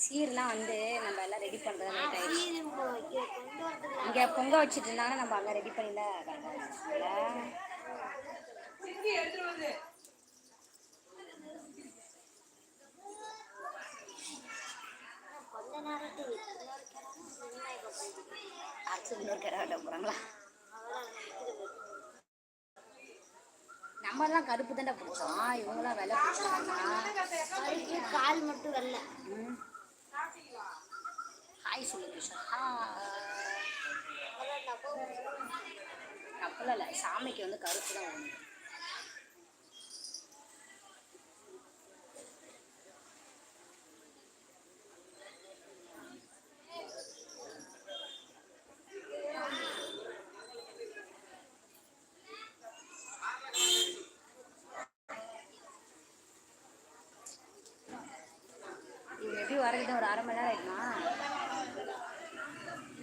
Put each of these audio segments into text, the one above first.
சீர்லாம் வந்து நம்ம எல்லாம் ரெடி பண்ணுறது இங்கே பொங்க வச்சுட்டு இருந்தாங்கன்னா நம்ம அங்கே ரெடி கடை வெட்ட போகிறாங்களா நம்மலாம் கருப்பு தாண்டா பிடிச்சோம். இவங்களாம் வெள்ளை பிடிச்சாங்கன்னா. கால் மட்டும் வரல ஹாய் சொல்லு அப்பெல்லாம் இல்லை சாமிக்கு வந்து கருப்பு தான் ஒன்று எப்படி வரக்கிட்ட ஒரு அரை மணி நேரம் ஆயிடுமா?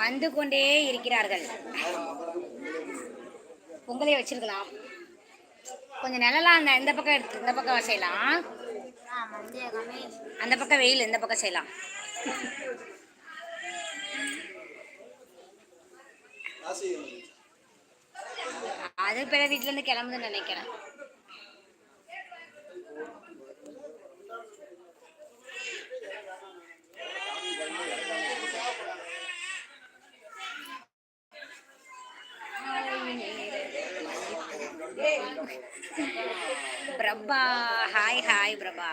வந்து கொண்டே இருக்கிறார்கள். பொங்கலே வச்சிருக்கலாம். கொஞ்சம் நிழலா அந்த இந்த பக்கம் எடுத்து இந்த பக்கம் செய்யலாம். அந்த பக்கம் வெயில் இந்த பக்கம் செய்யலாம். அது பிற வீட்டுல இருந்து கிளம்புதுன்னு நினைக்கிறேன். Prabha hi hi Prabha.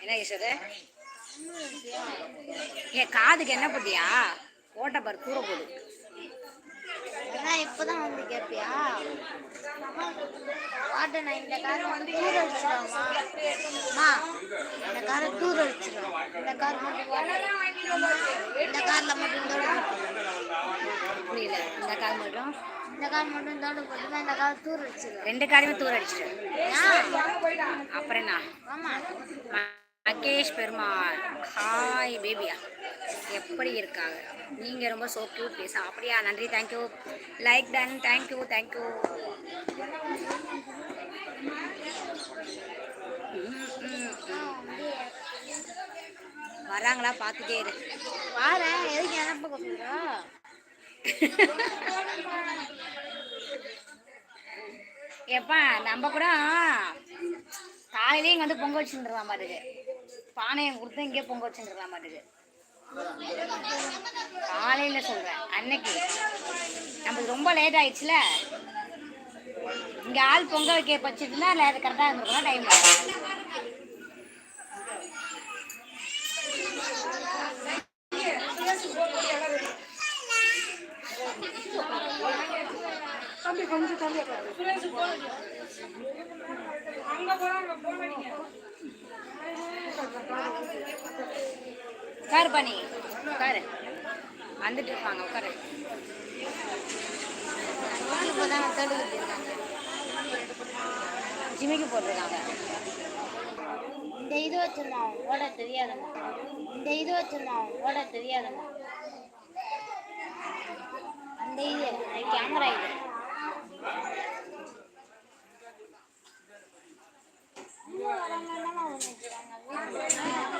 என்ன ஈஸ்வரு? ஏ காதுக்கு என்ன போட்டியா? ஓட்ட பார் கூற போடு. அதான் இப்பதான் வந்து கேட்பியா பாட்டு நான் இந்த காரை வந்து டூர் வச்சிருவோமா அம்மா இந்த காரை டூர் வச்சிருவோம் இந்த கார் மட்டும் இந்த காரில் மட்டும் புரியல. இந்த கால் மட்டும்? இந்த கார் மட்டும் தோடு போட்டு இந்த கார் தூர வச்சிருவேன் ரெண்டு காரையுமே தூர அடிச்சிட்டு அப்புறம் என்ன? ஆமா. மகேஷ் பெருமாள். ஹாய் பேபியா. எப்படி இருக்காங்க? நீங்கள் ரொம்ப சோ க்யூட் பேச அப்படியா? நன்றி thank you like ton thank you thank you வராங்களா? பார்த்துட்டே இரு. வாரேன். எதுக்கு நினப்பு சொல்றா? எப்பா நம்ம கூட காலையிலே இங்கே வந்து பொங்க வச்சுருந்துடலாம் மாட்டுக்கு பானையை கொடுத்து இங்கே பொங்க வச்சுருந்துடலாம் மாட்டுக்கு காலையில் சொல்கிறேன் அன்னைக்கு. நமக்கு ரொம்ப லேட் ஆயிடுச்சுல. இங்கே ஆள் பொங்க வைக்க வச்சுருந்தா இல்லை அது கரெக்டாக இருந்திருக்கணும் டைம் உட்காரு பண்ணி உட்காரு. வந்துட்டு இருப்பாங்க உட்காரு. இப்போதான் தோடு ஜிமிக்கு போட்டிருக்காங்க. இந்த இது வச்சிருந்தோம் ஓட தெரியாதம்மா இந்த இது வச்சிருந்தோம் ஓட தெரியாதம்மா அந்த இது கேமரா இது. Yeah.